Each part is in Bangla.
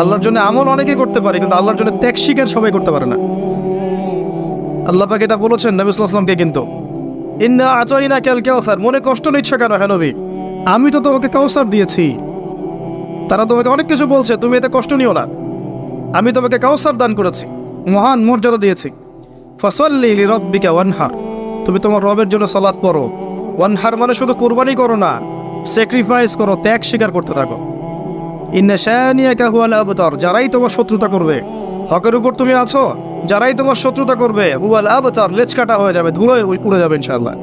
আল্লাহর জন্য আমল অনেকেই করতে পারে, কিন্তু আল্লাহর জন্য ত্যাগ স্বীকার সবাই করতে পারে না। আল্লাহ পাক এটা বলেছেন, নবী সাল্লামকে কিন্তু। ইন্না আচাইনা ক্যাল কাউসার মনে কষ্ট নিচ্ছ কেন হ্যাঁ নবী? আমি তো তোমাকে কাউসার দিয়েছি। তারা তোমাকে অনেক কিছু বলছে, তুমি এতে কষ্ট নিও না। আমি তোমাকে কাউসার দান করেছি, মহান মর্যাদা দিয়েছি। ফসল্লি রব্বিকা ওয়ানহার তুমি তোমার রবের জন্য সলাৎ করো ওয়ানহার মানে শুধু কোরবানি করো না স্যাক্রিফাইস করো, ত্যাগ স্বীকার করতে থাকো। আবতার, যারাই তোমার শত্রুতা করবে। হকের উপর তুমি আছো, যারাই তোমার শত্রুতা করবে, হুয়াল আবতার লেজ কাটা হয়ে যাবে ধুলো উড়ে যাবে ইনশাল্লাহ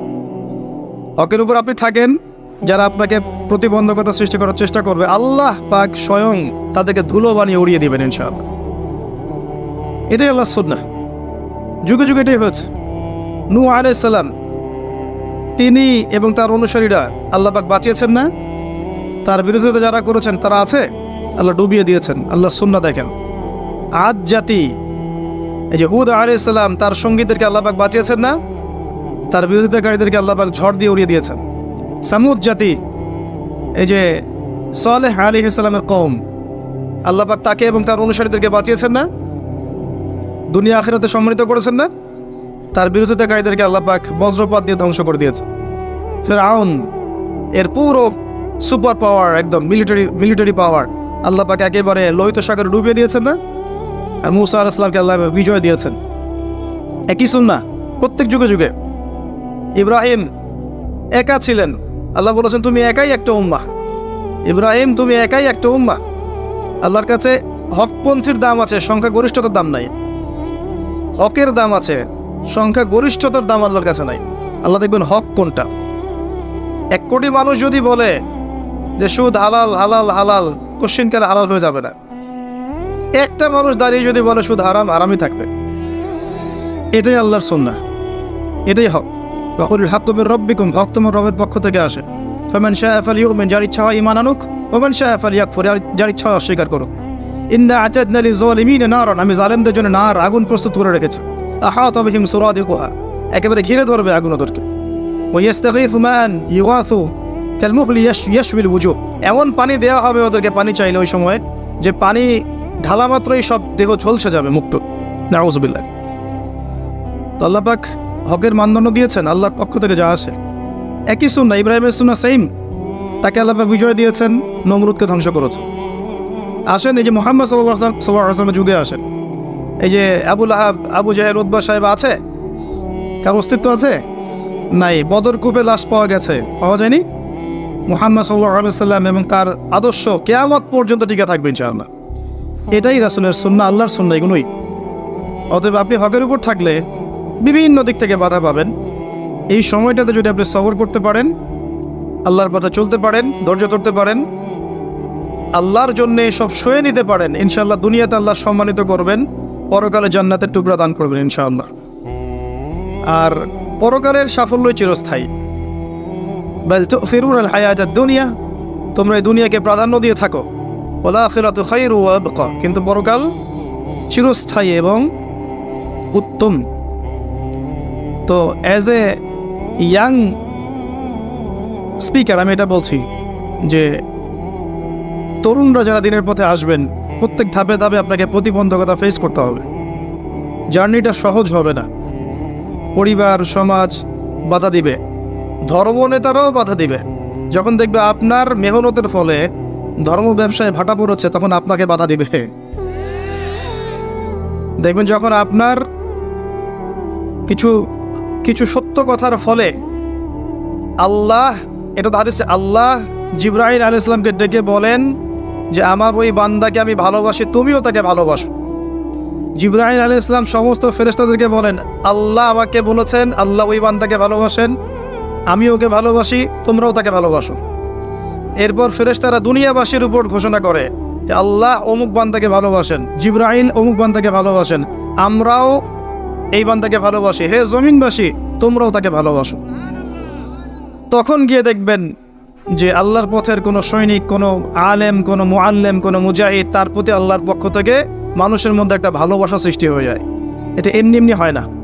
হকের উপর আপনি থাকেন, যারা আপনাকে প্রতিবন্ধকতা সৃষ্টি করার চেষ্টা করবে, আল্লাহ পাক স্বয়ং তাদেরকে ধুলো বানিয়ে উড়িয়ে দিবেন ইনশাআল্লাহ। এটাই আল্লাহ সুন্না যুগে যুগে এটাই হয়েছে। নু আলাইসাল্লাম তিনি এবং তার অনুসারীরা আল্লাহ পাক বাঁচিয়েছেন না? তার বিরোধিতা যারা করেছেন, তারা আছে? আল্লাহ ডুবিয়ে দিয়েছেন। আল্লাহ সুন্না দেখেন। আজ জাতি, এই যে হুদ আলাইসাল্লাম তার সঙ্গীদেরকে আল্লাহ পাক বাঁচিয়েছেন না? তার বিরোধিতাকারীদেরকে আল্লাহ পাক ঝড় দিয়ে উড়িয়ে দিয়েছেন। সামুদ জাতি, এই যে সালেহ আলী ইসলামের কম আল্লাহ পাক তাকে এবং তার অনুসারীদেরকে বাঁচিয়েছেন না? দুনিয়া আখেরাতে সম্মানিত করেছেন না? তার বিরোধিতাকারীদেরকে আল্লাহ পাক বজ্রপাত দিয়ে ধ্বংস করে দিয়েছে ফের আউন এর পুরো সুপার পাওয়ার, একদম মিলিটারি মিলিটারি পাওয়ার আল্লাহ পাক একেবারে লোহিত সাগরে ডুবিয়ে দিয়েছেন না? আর মুসা আল ইসলামকে আল্লাহ বিজয় দিয়েছেন। একই শুন না প্রত্যেক যুগে যুগে। ইব্রাহিম একা ছিলেন। আল্লাহ বলেছেন, তুমি একাই একটা উম্মা ইব্রাহিম, তুমি একাই একটা উম্মা আল্লাহর কাছে হকপন্থীর দাম আছে সংখ্যা গরিষ্ঠতার দাম নাই। হকের দাম আছে সংখ্যা গরিষ্ঠতার দাম আল্লাহর কাছে নাই। আল্লাহ দেখবেন হক কোনটা? এক কোটি মানুষ যদি বলে যে, সুদ হালাল হালাল হালাল কোশ্চিনকালে হালাল হয়ে যাবে না। একটা মানুষ দাঁড়িয়ে যদি বলে সুদ হারাম হারামই থাকবে। এটাই আল্লাহর সন্না এটাই হক। তখন হাত তোমার রব্বিকুম, হক তোমার রবের পক্ষ থেকে আসে। ফমান শাহ আফাল ইউমিন যার ইচ্ছা হয় ইমান আনুক। ওমান শাহ আফাল ইয়াকফুর যার- ইচ্ছা অস্বীকার করুক। ইন্না আচাদনা লিযালিমিন নারান, আমি জালেমদের জন্য নার আগুন প্রস্তুত করে রেখেছি। আহাত বিহিম সুরাদিকুহা। একেবারে ঘিরে ধরবে আগুন ওদেরকে। ওয়াস্তাগীথু মান ইউগাথু কালমুহলি ইয়াশবিল ওয়ুজুহ এমন পানি দেওয়া হবে ওদেরকে, পানি চাইলে ওই সময়, যে পানি ঢালা মাত্রই সব দেহ ঝলসে যাবে মুক্ত। নাউজুবিল্লাহ। তো হকের মানদণ্ড দিয়েছেন, আল্লাহর পক্ষ থেকে যা আসে একই সুন্না ইব্রাহিমের সুন্না সেম তাকে আল্লাহ পাক বিজয় দিয়েছেন, নমরুদকে ধ্বংস করেছেন। আসেন, এই যে মোহাম্মদ সাল্লাহ সাল্লাহ আসলামের যুগে আসেন। এই যে আবুল আহাব আবু জাহের উদ্বা সাহেব আছে? কার অস্তিত্ব আছে? নাই। বদর কূপে লাশ পাওয়া গেছে। পাওয়া যায়নি? মুহাম্মদ সাল্লাহ সাল্লাম এবং তার আদর্শ কেয়ামত পর্যন্ত টিকে থাকবে, ইনশাআল্লাহ। এটাই রাসুলের সুন্না আল্লাহর সুন্না এগুলোই। অতএব আপনি হকের উপর থাকলে বিভিন্ন দিক থেকে বাধা পাবেন। এই সময়টাতে যদি আপনি সবর করতে পারেন, আল্লাহর পথে চলতে পারেন, ধৈর্য ধরতে পারেন, আল্লাহর জন্য সব সয়ে নিতে পারেন, ইনশাআল্লাহ দুনিয়াতে আল্লাহ সম্মানিত করবেন, পরকালে জান্নাতের টুকরা দান করবেন, ইনশাআল্লাহ। আর পরকালের সাফল্যই চিরস্থায়ী। বাল তুফিরুন আল হায়াত দুনিয়া তোমরা এই দুনিয়াকে প্রাধান্য দিয়ে থাকো। ওলা আখিরাত খাইরু কিন্তু পরকাল চিরস্থায়ী এবং উত্তম। তো অ্যাজ এ ইয়াং স্পিকার আমি এটা বলছি যে তরুণরা যারা দিনের পথে আসবেন, প্রত্যেক ধাপে ধাপে আপনাকে প্রতিবন্ধকতা ফেস করতে হবে। জার্নিটা সহজ হবে না। পরিবার, সমাজ বাধা দিবে। ধর্ম নেতারাও বাধা দিবে। যখন দেখবে আপনার মেহনতের ফলে ধর্ম ব্যবসায় ভাটা পড়েছে, তখন আপনাকে বাধা দিবে। দেখবেন যখন আপনার কিছু কিছু সত্য কথার ফলে আল্লাহ, এটা দাঁড়িয়েছে আল্লাহ জিব্রাহিম আল ইসলামকে ডেকে বলেন যে, আমার ওই বান্দাকে আমি ভালোবাসি, তুমিও তাকে ভালোবাসো। জিব্রাহিম আলী ইসলাম সমস্ত ফেরেস্তাদেরকে বলেন, আল্লাহ আমাকে বলেছেন, আল্লাহ ওই বান্দাকে ভালোবাসেন। আমি ওকে ভালোবাসি, তোমরাও তাকে ভালোবাসো। এরপর ফেরেস্তারা দুনিয়াবাসীর উপর ঘোষণা করে যে আল্লাহ অমুক বান্দাকে ভালোবাসেন জিব্রাহিল অমুক বান্দাকে ভালোবাসেন, আমরাও এই বান্দাকে ভালোবাসি। হে জমিনবাসী, তোমরাও তাকে ভালোবাসো। তখন গিয়ে দেখবেন যে আল্লাহর পথের কোনো সৈনিক, কোনো আলেম, কোনো মুআল্লেম, কোনো মুজাহিদ, তার প্রতি আল্লাহর পক্ষ থেকে মানুষের মধ্যে একটা ভালোবাসা সৃষ্টি হয়ে যায়। এটা এমনি এমনি হয় না।